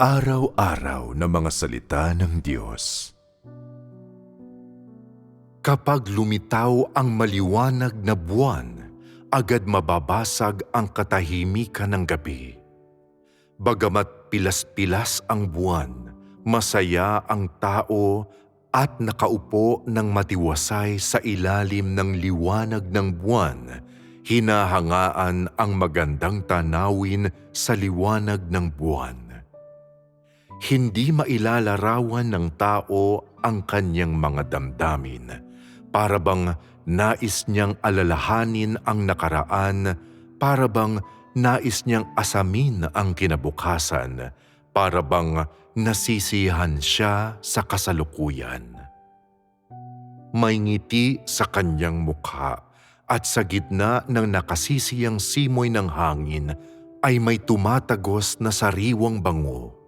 Pang-araw-araw na mga salita ng Diyos. Kapag lumitaw ang maliwanag na buwan, agad mababasag ang katahimikan ng gabi. Bagamat pilas-pilas ang buwan, masaya ang tao at nakaupo ng matiwasay sa ilalim ng liwanag ng buwan, hinahangaan ang magandang tanawin sa liwanag ng buwan. Hindi mailalarawan ng tao ang kanyang mga damdamin, para bang nais niyang alalahanin ang nakaraan, para bang nais niyang asamin ang kinabukasan, para bang nasisihan siya sa kasalukuyan. May ngiti sa kanyang mukha at sa gitna ng nakasisiyang simoy ng hangin ay may tumatagos na sariwang bango.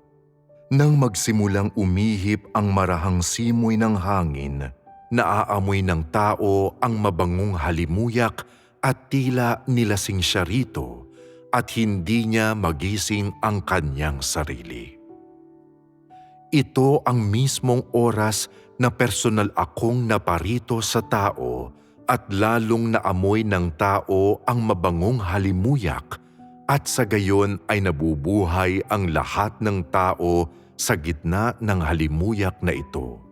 Nang magsimulang umihip ang marahang simoy ng hangin, naaamoy ng tao ang mabangong halimuyak at tila nilasing siya rito at hindi niya magising ang kanyang sarili. Ito ang mismong oras na personal akong naparito sa tao at lalong naamoy ng tao ang mabangong halimuyak at sa gayon ay nabubuhay ang lahat ng tao sa gitna ng halimuyak na ito.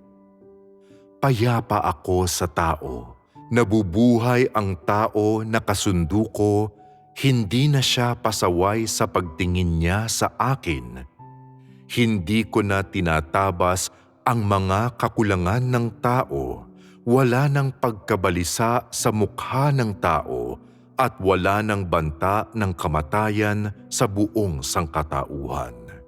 Payapa ako sa tao. Nabubuhay ang tao na kasundo ko, hindi na siya pasaway sa pagtingin niya sa akin. Hindi ko na tinatabas ang mga kakulangan ng tao. Wala nang pagkabalisa sa mukha ng tao at wala nang banta ng kamatayan sa buong sangkatauhan.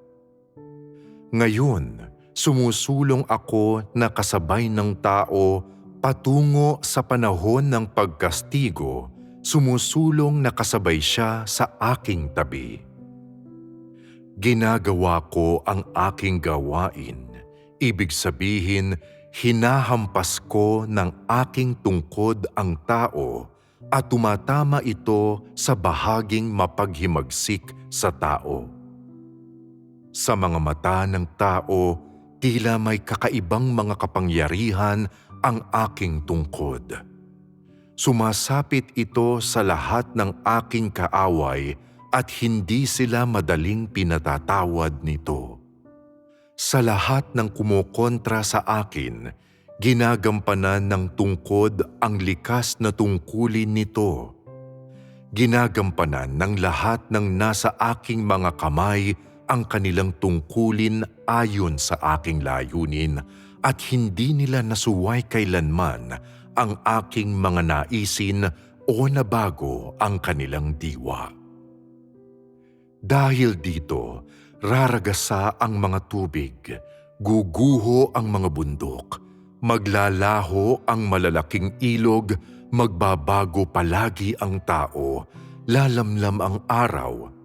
Ngayon, sumusulong ako na kasabay ng tao patungo sa panahon ng pagkastigo, sumusulong na kasabay siya sa aking tabi. Ginagawa ko ang aking gawain, ibig sabihin hinahampas ko ng aking tungkod ang tao at tumatama ito sa bahaging mapaghimagsik sa tao. Sa mga mata ng tao, tila may kakaibang mga kapangyarihan ang aking tungkod. Sumasapit ito sa lahat ng aking kaaway at hindi sila madaling pinatatawad nito. Sa lahat ng kumukontra sa akin, ginagampanan ng tungkod ang likas na tungkulin nito. Ginagampanan ng lahat ng nasa aking mga kamay ang kanilang tungkulin ayon sa aking layunin at hindi nila nasuway kailanman ang aking mga naisin o nabago ang kanilang diwa. Dahil dito, raragasa ang mga tubig, guguho ang mga bundok, maglalaho ang malalaking ilog, magbabago palagi ang tao, lalamlam ang araw,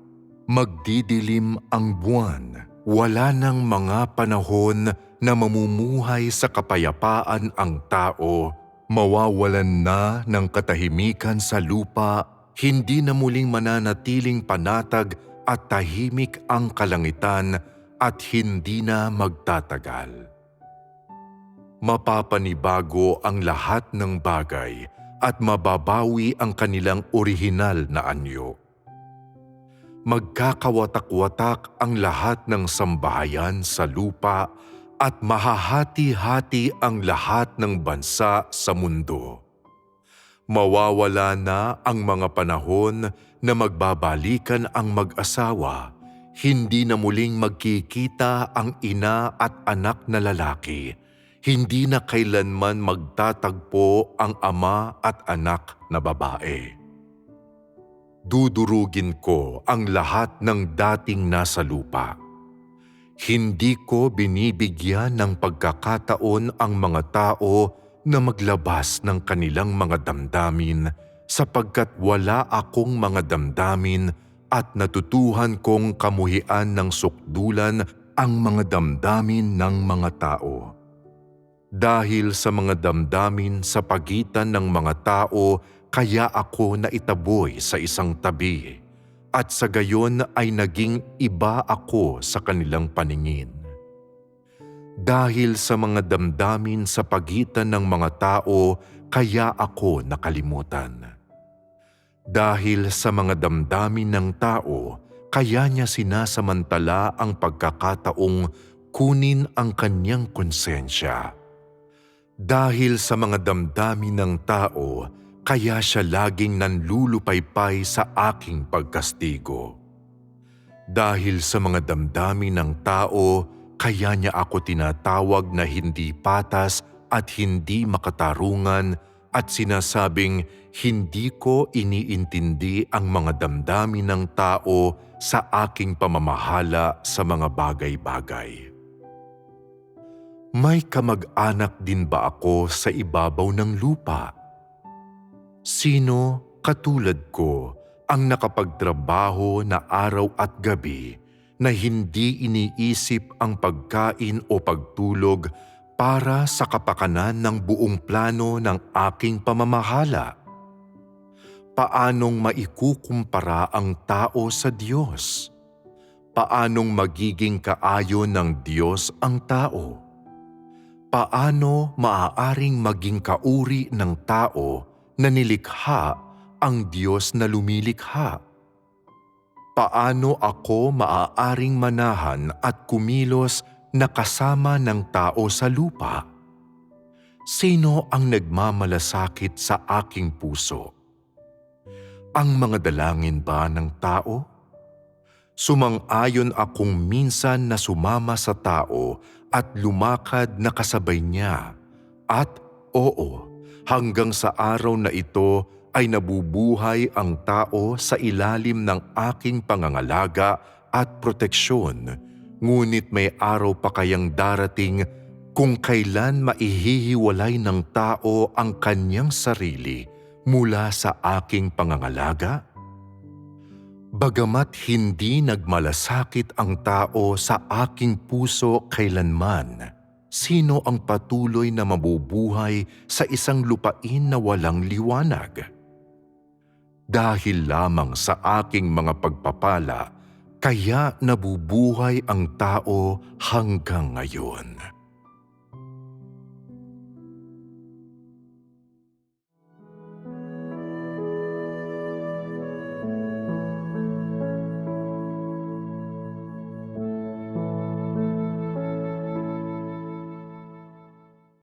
Magdidilim ang buwan, wala nang mga panahon na mamumuhay sa kapayapaan ang tao, mawawalan na ng katahimikan sa lupa, hindi na muling mananatiling panatag at tahimik ang kalangitan at hindi na magtatagal. Mapapanibago ang lahat ng bagay at mababawi ang kanilang orihinal na anyo magkakawatak-watak ang lahat ng sambahayan sa lupa at mahahati-hati ang lahat ng bansa sa mundo. Mawawala na ang mga panahon na magbabalikan ang mag-asawa, hindi na muling magkikita ang ina at anak na lalaki, hindi na kailanman magtatagpo ang ama at anak na babae dudurugin ko ang lahat ng dating nasa lupa. Hindi ko binibigyan ng pagkakataon ang mga tao na maglabas ng kanilang mga damdamin sapagkat wala akong mga damdamin at natutuhan kong kamuhian ng sukdulan ang mga damdamin ng mga tao. Dahil sa mga damdamin sa pagitan ng mga tao kaya ako naitaboy sa isang tabi at sa gayon ay naging iba ako sa kanilang paningin. Dahil sa mga damdamin sa pagitan ng mga tao, kaya ako nakalimutan. Dahil sa mga damdamin ng tao, kaya niya sinasamantala ang pagkakataong kunin ang kanyang konsensya. Dahil sa mga damdamin ng tao, kaya siya laging nanlulupaypay sa aking pagkastigo. Dahil sa mga damdamin ng tao, kaya niya ako tinatawag na hindi patas at hindi makatarungan at sinasabing hindi ko iniintindi ang mga damdamin ng tao sa aking pamamahala sa mga bagay-bagay. May kamag-anak din ba ako sa ibabaw ng lupa? Sino katulad ko ang nakapagtrabaho na araw at gabi na hindi iniisip ang pagkain o pagtulog para sa kapakanan ng buong plano ng aking pamamahala? Paanong maikukumpara ang tao sa Diyos? Paanong magiging kaayon ng Diyos ang tao? Paano maaaring maging kauri ng tao na nilikha ang Diyos na lumilikha? Paano ako maaaring manahan at kumilos na kasama ng tao sa lupa? Sino ang nagmamalasakit sa aking puso? Ang mga dalangin ba ng tao? Sumang-ayon akong minsan na sumama sa tao at lumakad na kasabay niya. At oo, hanggang sa araw na ito ay nabubuhay ang tao sa ilalim ng aking pangangalaga at proteksyon. Ngunit may araw pa kayang darating kung kailan maihihiwalay ng tao ang kanyang sarili mula sa aking pangangalaga? Bagamat hindi nagmalasakit ang tao sa aking puso kailanman, sino ang patuloy na mabubuhay sa isang lupain na walang liwanag? Dahil lamang sa aking mga pagpapala, kaya nabubuhay ang tao hanggang ngayon.